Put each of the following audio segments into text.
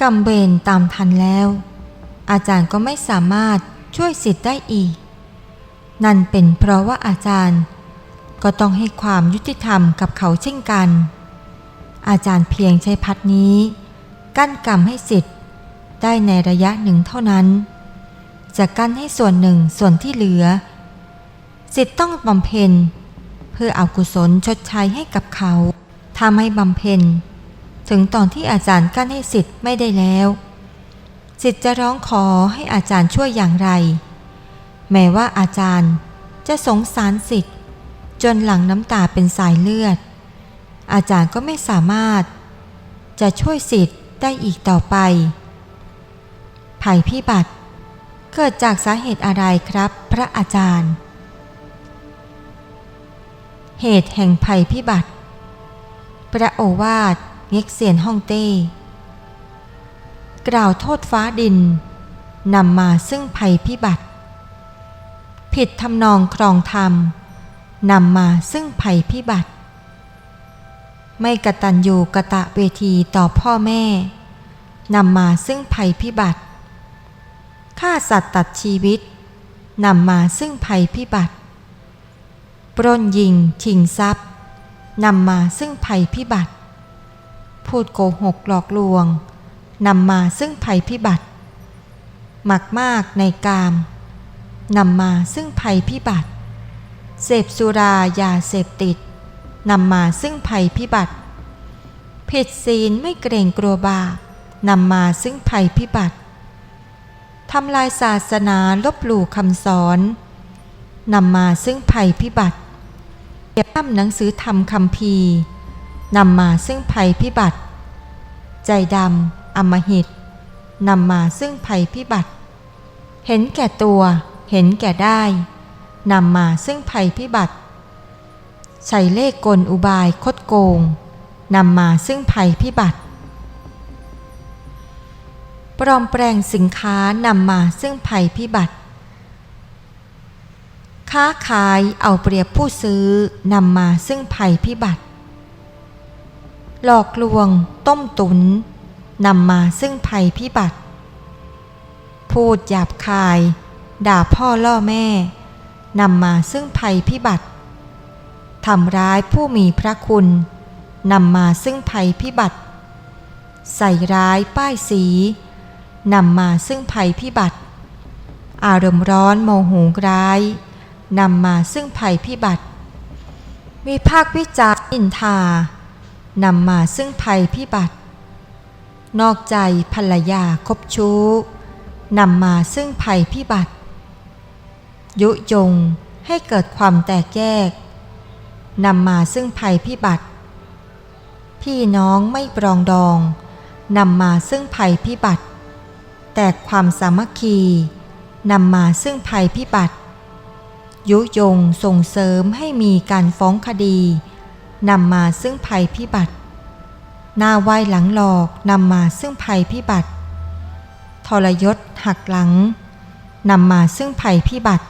กำเบนตามทันแล้ว อาจารย์ก็ไม่สามารถช่วยสิทธิ์ได้อีก นั่นเป็นเพราะว่าอาจารย์ ก็ต้องให้ความยุติธรรมกับเขาเช่นกัน อาจารย์เพียงใช้พัดนี้ กั้นกรรมให้สิทธิ์ได้ในระยะหนึ่งเท่านั้น จะกั้นให้ส่วนหนึ่งส่วนที่เหลือ สิทธิ์ต้องบำเพ็ญ เพื่อเอากุศลชดใช้ให้กับเขาถ้าไม่บำเพ็ญ ถึงตอนที่อาจารย์กั้นให้สิทธิ์ไม่ได้แล้ว สิทธิ์จะร้องขอให้อาจารย์ช่วยอย่างไร แม้ว่าอาจารย์จะสงสารสิทธิ์จนหลังน้ำตาเป็นสายเลือด อาจารย์ก็ไม่สามารถ จะช่วยสิทธิ์ได้อีกต่อไป ภัยพิบัติ เกิดจากสาเหตุอะไรครับพระอาจารย์ เหตุแห่งภัยพิบัติ พระโอวาท เง็กเซียนฮ่องเต้ กล่าวโทษฟ้าดินนำมาซึ่งภัยพิบัติ ผิดทำนองครองธรรมนำมาซึ่งภัยพิบัติ ไม่กตัญญูกะตะเวทีต่อพ่อแม่นำมาซึ่งภัยพิบัติฆ่าสัตว์ตัดชีวิตนำมาซึ่งภัยพิบัติ ปล้นยิงชิงทรัพย์นำมาซึ่งภัยพิบัติ พูดโกหกหลอกลวงนำมาซึ่งภัยพิบัติ หมักมากในกามนำมาซึ่งภัยพิบัติ เสพสุรายาเสพติดนำมาซึ่งภัยพิบัติ ผิดศีลไม่เกรงกลัวบาปนำมาซึ่งภัยพิบัติทำลายศาสนาลบหลู่คำสอนนำมาซึ่งภัยพิบัติเก็บตั้มหนังสือธรรมคำพี นำมาซึ่งภัยพิบัติ ใจดำอมหิตนำมาซึ่งภัยพิบัติ เห็นแก่ตัว เห็นแก่ได้นำมาซึ่งภัยพิบัติ ใช้เลขกลอุบายคดโกงนำมาซึ่งภัยพิบัติ ปลอมแปลงสินค้านำมาซึ่งภัยพิบัติ ค้าขายเอาเปรียบผู้ซื้อนำมาซึ่งภัยพิบัติ หลอกลวง ต้มตุนนำมาซึ่งภัยพิบัติ พูดหยาบคาย ด่าพ่อล่อแม่นำมาซึ่งภัยพิบัติทำร้ายผู้มีพระคุณนำมาซึ่งภัยพิบัติ ใส่ร้ายป้ายสีนำมาซึ่งภัยพิบัติ อารมณ์ร้อนโมโหร้ายนำมาซึ่งภัยพิบัติ วิพากวิจารณ์อินทา นำมาซึ่งภัยพิบัติ นอกใจภรรยาคบชู้นำมาซึ่งภัยพิบัติ ยุยงให้เกิดความแตกแยกนำมาซึ่งภัยพิบัติ พี่น้องไม่ปรองดองนำมาซึ่งภัยพิบัติ แตกความสามัคคีนำมาซึ่งภัยพิบัติ ยุยงส่งเสริมให้มีการฟ้องคดี นำมาซึ่งภัยพิบัติ หน้าไหวหลังหลอกนำมาซึ่งภัยพิบัติ ทรยศหักหลังนำมาซึ่งภัยพิบัติ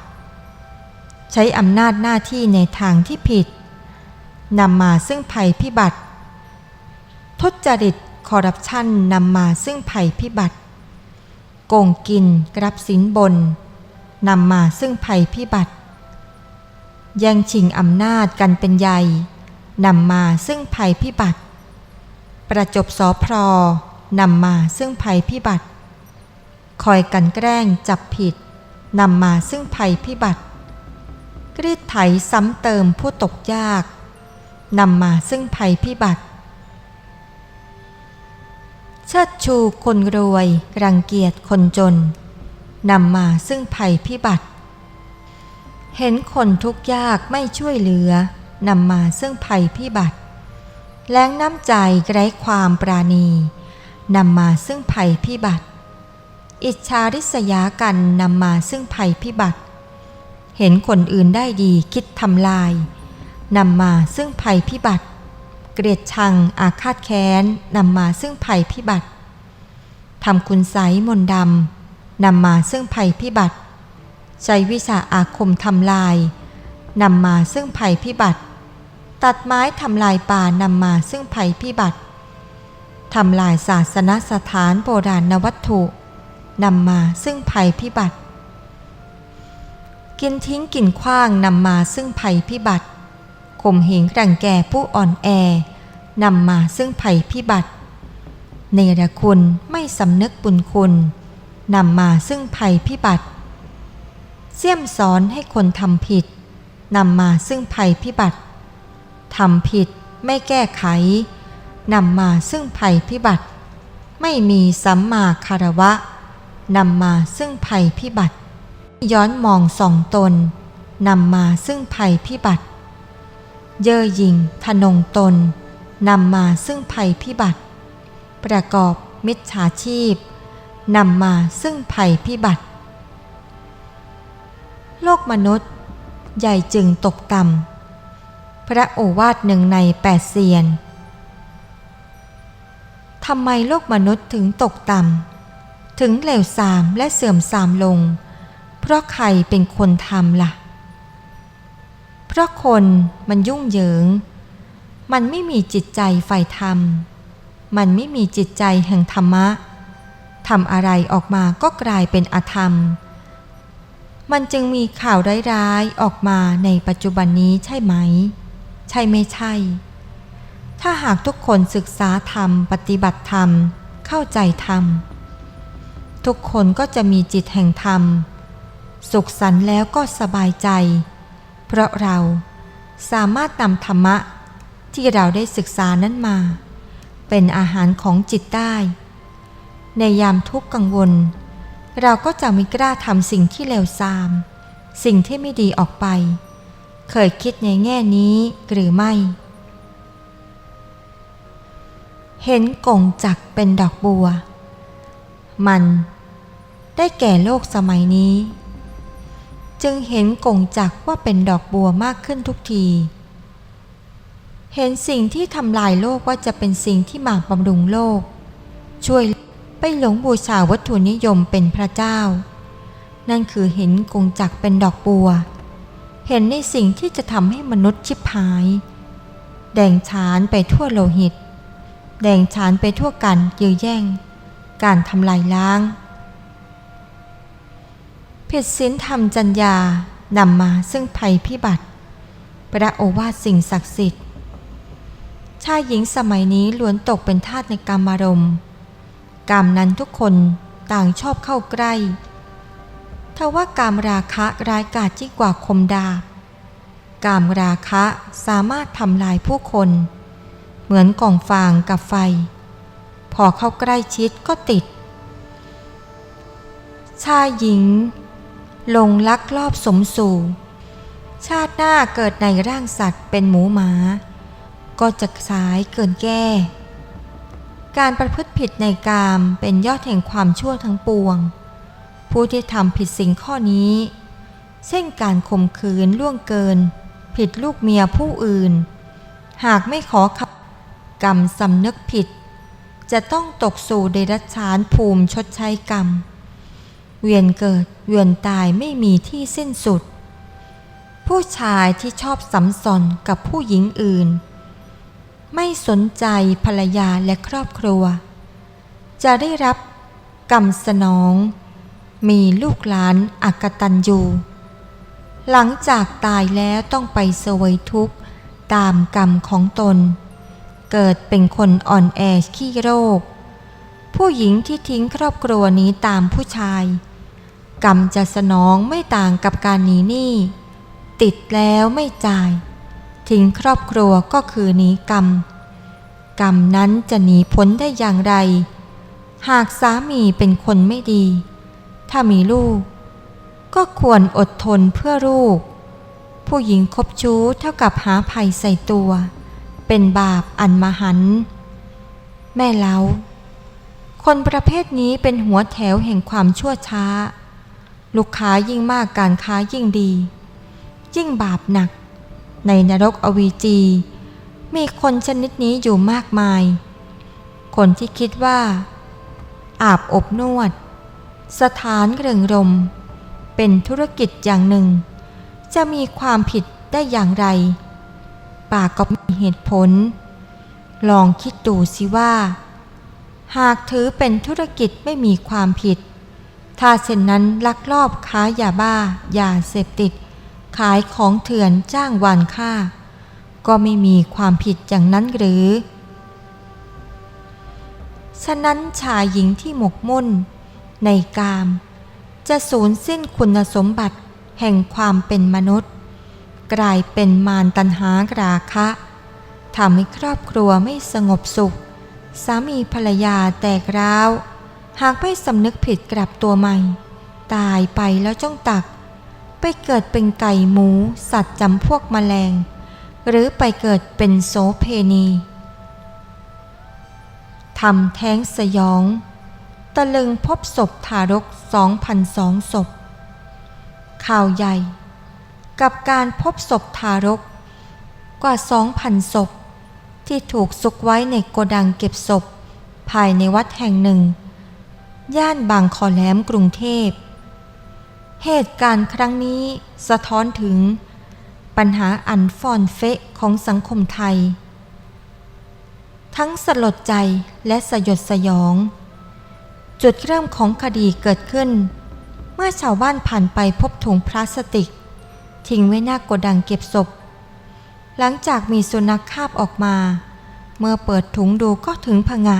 ใช้อำนาจหน้าที่ในทางที่ผิดนำมาซึ่งภัยพิบัติ ทุจริตคอร์รัปชันนำมาซึ่งภัยพิบัติ โกงกินกรับสินบนนำมาซึ่งภัยพิบัติ แย่งชิงอำนาจกันเป็นใหญ่ นำมาซึ่งภัยพิบัติ ประจบสอพรนำมาซึ่งภัยพิบัติ คอยกันแกล้งจับผิดนำมาซึ่งภัยพิบัติกรีดไถซ้ำเติมผู้ตกยากนำมาซึ่งภัยพิบัติ เชิดชูคนรวย รังเกียจคนจนนำมาซึ่งภัยพิบัติ เห็นคนทุกข์ยากไม่ช่วยเหลือ นำมาซึ่งภัยพิบัติ แรงน้ำใจไร้ความปราณี นำมาซึ่งภัยพิบัติ อิจฉาริษยากันนำมาซึ่งภัยพิบัติ เห็นคนอื่นได้ดีคิดทำลาย นำมาซึ่งภัยพิบัติ เกลียดชังอาฆาตแค้นนำมาซึ่งภัยพิบัติทำคุณไสมนดำนำมาซึ่งภัยพิบัติใช้วิชาอาคมทำลายนำมาซึ่งภัยพิบัติ ตัดไม้ทำลายป่านำมาซึ่งภัยพิบัติทำลายศาสนสถานโบราณวัตถุนำมาซึ่งภัยพิบัติ กินทิ้งกินขว้างนำมาซึ่งภัยพิบัติข่มเหงรังแกผู้อ่อนแอนำมาซึ่งภัยพิบัติเนรคุณไม่สำนึกบุญคุณนำมาซึ่งภัยพิบัติ เสี่ยมสอนให้คนทำผิดนำมาซึ่งภัยพิบัติ ทำผิดไม่แก้ไข นำมาซึ่งภัยพิบัติ ไม่มีสัมมาคารวะ นำมาซึ่งภัยพิบัติ ย้อนมองสองตน นำมาซึ่งภัยพิบัติ เย่อหยิ่งทนงตน นำมาซึ่งภัยพิบัติ ประกอบมิจฉาชีพ นำมาซึ่งภัยพิบัติ โลกมนุษย์ ใหญ่จึงตกต่ำ พระโอวาทหนึ่งในแปดเซียนทำไมโลกมนุษย์ถึงตกต่ำถึงเหลวทรามและเสื่อมทรามลง เพราะใครเป็นคนทำล่ะ เพราะคนมันยุ่งเหยิง มันไม่มีจิตใจใฝ่ธรรม มันไม่มีจิตใจแห่งธรรมะทำอะไรออกมาก็กลายเป็นอธรรม มันจึงมีข่าวร้ายๆออกมาในปัจจุบันนี้ใช่ไหม ใช่ไม่ใช่ ถ้าหากทุกคนศึกษาธรรม ปฏิบัติธรรม เข้าใจธรรม ทุกคนก็จะมีจิตแห่งธรรม สุขสันต์แล้วก็สบายใจ เพราะเราสามารถนำธรรมะที่เราได้ศึกษานั้นมา เป็นอาหารของจิตได้ ในยามทุกข์กังวล เราก็จะไม่กล้าทำสิ่งที่เลวทราม สิ่งที่ไม่ดีออกไป เคยคิดในแง่นี้หรือไม่ เห็นกงจักเป็นดอกบัว มันได้แก่โลกสมัยนี้ จึงเห็นกงจักว่าเป็นดอกบัวมากขึ้นทุกที เห็นสิ่งที่ทำลายโลกว่าจะเป็นสิ่งที่มาบำรุงโลก ช่วยไปหลงบูชาวัตถุนิยมเป็นพระเจ้า นั่นคือเห็นกงจักเป็นดอกบัว เห็นในสิ่งที่จะทำให้มนุษย์ชิบหาย แดงฉานไปทั่วโลหิต แดงฉานไปทั่วกันยื้อแย่ง การทำลายล้าง ผิดศีลธรรมจัญญานำมาซึ่งภัยพิบัติ พระโอวาทสิ่งศักดิ์สิทธิ์ ชายหญิงสมัยนี้ล้วนตกเป็นทาสในกรรมารมณ์กรรมนั้นทุกคนต่างชอบเข้าใกล้ ทว่ากามราคะร้ายกาจยิ่งกว่าคมดาบ กามราคะสามารถทำลายผู้คน เหมือนกล่องฟางกับไฟ พอเข้าใกล้ชิดก็ติด ชายหญิง ลงลักลอบสมสู่ ชาติหน้าเกิดในร่างสัตว์เป็นหมูหมา ก็จะสายเกินแก้ การประพฤติผิดในกามเป็นยอดแห่งความชั่วทั้งปวง ผู้ที่ทำผิดสิ่งข้อนี้ เช่นการข่มขืนล่วงเกิน ผิดลูกเมียผู้อื่น หากไม่ขอขับกรรมสำนึกผิด จะต้องตกสู่เดรัจฉานภูมิชดใช้กรรม เวียนเกิดเวียนตายไม่มีที่สิ้นสุด ผู้ชายที่ชอบสัมสอนกับผู้หญิงอื่น ไม่สนใจภรรยาและครอบครัว จะได้รับกรรมสนอง มีลูกหลานอักตันยูหลังจากตายแล้วต้องไปเสวยทุกข์ตามกรรมของตน เกิดเป็นคนอ่อนแอขี้โรค ผู้หญิงที่ทิ้งครอบครัวนี้ตามผู้ชาย กรรมจะสนองไม่ต่างกับการหนีหนี้ติดแล้วไม่จ่าย ทิ้งครอบครัวก็คือหนีกรรม กรรมนั้นจะหนีพ้นได้อย่างไร หากสามีเป็นคนไม่ดี ถ้ามีลูก ก็ควรอดทนเพื่อลูก ผู้หญิงคบชู้เท่ากับหาภัยใส่ตัว เป็นบาปอันมหันต์แม่เล้า คนประเภทนี้เป็นหัวแถวแห่งความชั่วช้า ลูกค้ายิ่งมากการค้ายิ่งดี ยิ่งบาปหนัก ในนรกอวีจี มีคนชนิดนี้อยู่มากมาย คนที่คิดว่า อาบอบนวด สถานเริงรม เป็นธุรกิจอย่างหนึ่ง จะมีความผิดได้อย่างไร ป่ากก็มีเหตุผล ลองคิดดูสิว่า หากถือเป็นธุรกิจไม่มีความผิด ถ้าเช่นนั้นลักลอบค้ายาบ้ายาเสพติด ขายของเถื่อนจ้างวานค่า ก็ไม่มีความผิดอย่างนั้นหรือ ฉะนั้นชายหญิงที่หมกมุ่น ในกาม จะสูญสิ้นคุณสมบัติแห่งความเป็นมนุษย์ กลายเป็นมารตันหาราคะทำให้ครอบครัวไม่สงบสุข สามีภรรยาแตกร้าว หากไม่สำนึกผิดกลับตัวใหม่ ตายไปแล้วจ้องตัก ไปเกิดเป็นไก่หมูสัตว์จำพวกแมลง หรือไปเกิดเป็นโสเพณีทำแท้งสยอง ตะลึงพบศพทารก2,002ศพ ข่าวใหญ่ กับการพบศพทารก กว่า 2,000 ศพ ที่ถูกซุกไว้ในโกดังเก็บศพ ภายในวัดแห่งหนึ่ง ย่านบางคอแหลมกรุงเทพ เหตุการณ์ครั้งนี้สะท้อนถึง ปัญหาอันฟอนเฟะของสังคมไทย ทั้งสลดใจและสยดสยอง จุดเริ่มของคดีเกิดขึ้น เมื่อชาวบ้านผ่านไปพบถุงพลาสติก ทิ้งไว้หน้าโกดังเก็บศพ หลังจากมีสุนัขคาบออกมา เมื่อเปิดถุงดูก็ถึงผงะ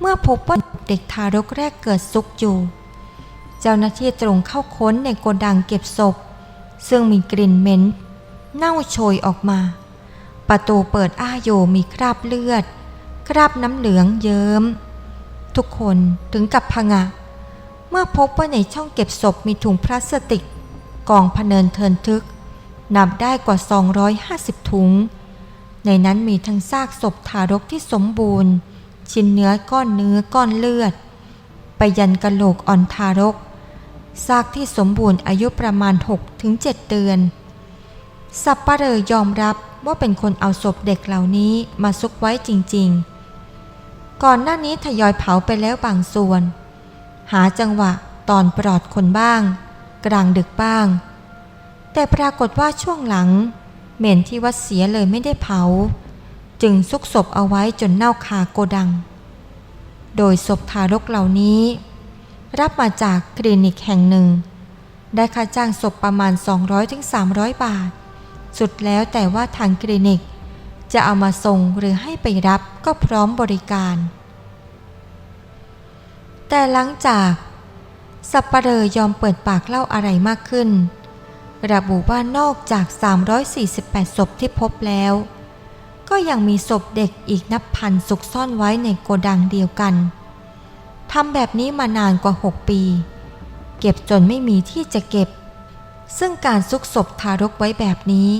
เมื่อพบว่าเด็กทารกแรกเกิดซุกอยู่ เจ้าหน้าที่ตรงเข้าค้นในโกดังเก็บศพ ซึ่งมีกลิ่นเหม็น เน่าโชยออกมา ประตูเปิดอ้าโยมีคราบเลือด คราบน้ำเหลืองเยิ้ม ทุกคนถึงกับผงะ เมื่อพบว่าในช่องเก็บศพมีถุงพลาสติก กองพเนินเทินทึกนับได้กว่า 250 ถุง ในนั้นมีทั้งซากศพทารกที่สมบูรณ์ ชิ้นเนื้อก้อนเนื้อก้อนเลือด ไปยันกะโหลกอ่อนทารก ซากที่สมบูรณ์อายุประมาณ 6-7 เดือนสับปะเรอยอมรับว่าเป็นคนเอาศพเด็กเหล่านี้มาซุกไว้จริงๆ ก่อนหน้านี้ทยอยเผาไปแล้วบางส่วน หาจังหวะตอนปลอดคนบ้าง กลางดึกบ้าง แต่ปรากฏว่าช่วงหลัง เหม็นที่วัดเสียเลยไม่ได้เผา จึงซุกศพเอาไว้จนเน่าคาโกดัง โดยศพทารกเหล่านี้ รับมาจากคลินิกแห่งหนึ่ง ได้ค่าจ้างศพประมาณ 200-300 บาท สุดแล้วแต่ว่าทางคลินิก จะเอามาส่งหรือให้ไปรับก็พร้อมบริการ แต่หลังจากสับปะเลอยอมเปิดปากเล่าอะไรมากขึ้น ระบุว่านอกจาก 348 ศพที่พบแล้ว ก็ยังมีศพเด็กอีกนับพันสุกซ่อนไว้ในโกดังเดียวกันทำแบบนี้มานานกว่า 6 ปี เก็บจนไม่มีที่จะเก็บ ซึ่งการซุกศพทารกไว้แบบนี้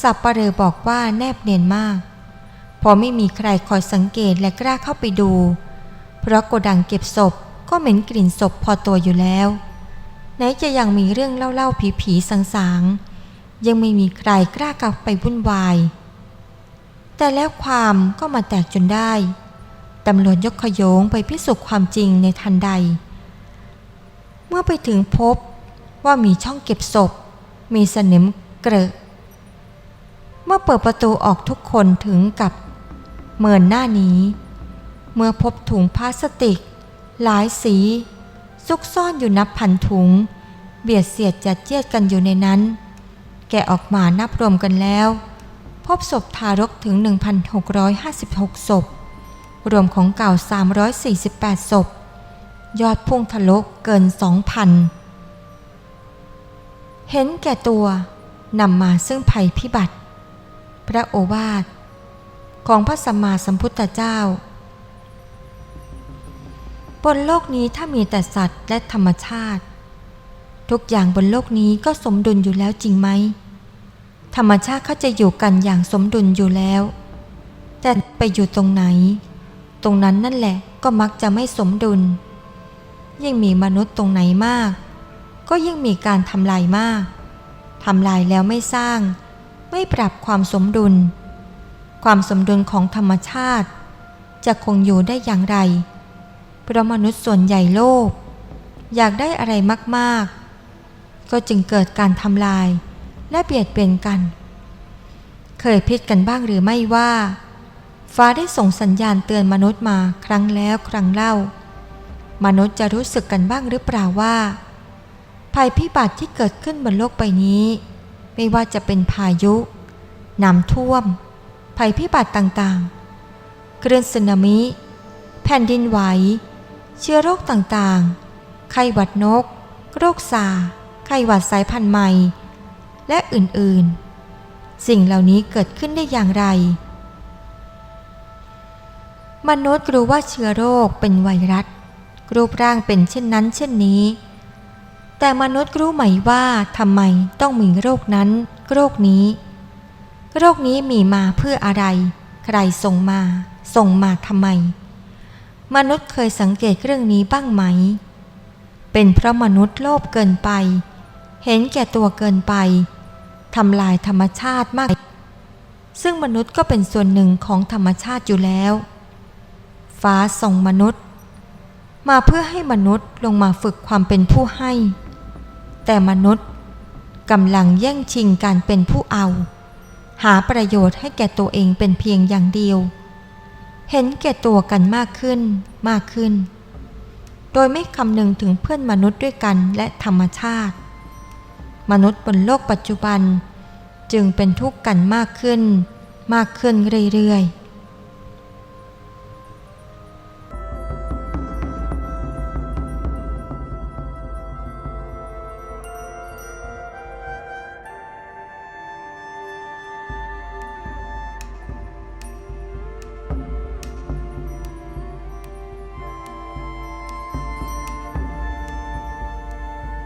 สับปะเลอบอกว่าแนบเนียนมาก พอไม่มีใครคอยสังเกตและกล้าเข้าไปดู เพราะโกดังเก็บศพก็เหม็นกลิ่นศพพอตัวอยู่แล้ว ไหนจะยังมีเรื่องเล่าๆผีๆสางๆ ยังไม่มีใครกล้ากลับไปวุ่นวาย แต่แล้วความก็มาแตกจนได้ตำรวจยกขยงไปพิสูจน์ความจริงในทันใด เมื่อไปถึงพบว่ามีช่องเก็บศพ มีสนิมเกลอะ เปิดประตูออกทุกคนถึงกับเมินหน้านี้ เมื่อพบถุงพลาสติก หลายสี ซุกซ่อนอยู่นับพันถุง เบียดเสียดจัดเจียดกันอยู่ในนั้น แกะออกมานับรวมกันแล้ว พบศพทารกถึง 1,656 ศพ รวมของเก่า 348 ศพ ยอดพุ่งทะลุเกิน 2,000 เห็นแก่ตัวนำมาซึ่งภัยพิบัติ พระโอวาท ของพระสัมมาสัมพุทธเจ้า บนโลกนี้ถ้ามีแต่สัตว์และธรรมชาติ ทุกอย่างบนโลกนี้ก็สมดุลอยู่แล้วจริงไหม ธรรมชาติเขาจะอยู่กันอย่างสมดุลอยู่แล้ว แต่ไปอยู่ตรงไหน ตรงนั้นนั่นแหละก็มักจะไม่สมดุล ยิ่งมีมนุษย์ตรงไหนมาก ก็ยิ่งมีการทำลายมากทำลายแล้วไม่สร้าง ไม่ปรับความสมดุล ความสมดุลของธรรมชาติ จะคงอยู่ได้อย่างไร เพราะมนุษย์ส่วนใหญ่โลภอยากได้อะไรมากๆ ก็จึงเกิดการทำลายและเบียดเบียนกัน เคยพิดกันบ้างหรือไม่ว่า ฟ้าได้ส่งสัญญาณเตือนมนุษย์มาครั้งแล้วครั้งเล่า มนุษย์จะรู้สึกกันบ้างหรือเปล่าว่า ภัยพิบัติที่เกิดขึ้นบนโลกใบนี้ ไม่ว่าจะเป็นพายุน้ำท่วม ภัยพิบัติต่างๆ คลื่นสึนามิ แผ่นดินไหว เชื้อโรคต่างๆ ไข้หวัดนก โรคซาร์ไข้หวัดสายพันธุ์ใหม่ และอื่นๆ สิ่งเหล่านี้เกิดขึ้นได้อย่างไร มนุษย์รู้ว่าเชื้อโรคเป็นไวรัส รูปร่างเป็นเช่นนั้นเช่นนี้ แต่มนุษย์รู้ไหมว่าทำไมต้องมีโรคนั้น โรคนี้ โรคนี้มีมาเพื่ออะไร ใครส่งมา ส่งมาทำไม มนุษย์เคยสังเกตเรื่องนี้บ้างไหม เป็นเพราะมนุษย์โลภเกินไป เห็นแก่ตัวเกินไปทำลายธรรมชาติมาก ซึ่งมนุษย์ก็เป็นส่วนหนึ่งของธรรมชาติอยู่แล้ว ฟ้าส่งมนุษย์ มาเพื่อให้มนุษย์ลงมาฝึกความเป็นผู้ให้ แต่มนุษย์กำลังแย่งชิงการเป็นผู้เอา หาประโยชน์ให้แก่ตัวเองเป็นเพียงอย่างเดียว เห็นแก่ตัวกันมากขึ้นมากขึ้น โดยไม่คำนึงถึงเพื่อนมนุษย์ด้วยกันและธรรมชาติ มนุษย์บนโลกปัจจุบัน จึงเป็นทุกข์กันมากขึ้น มากขึ้นเรื่อยๆ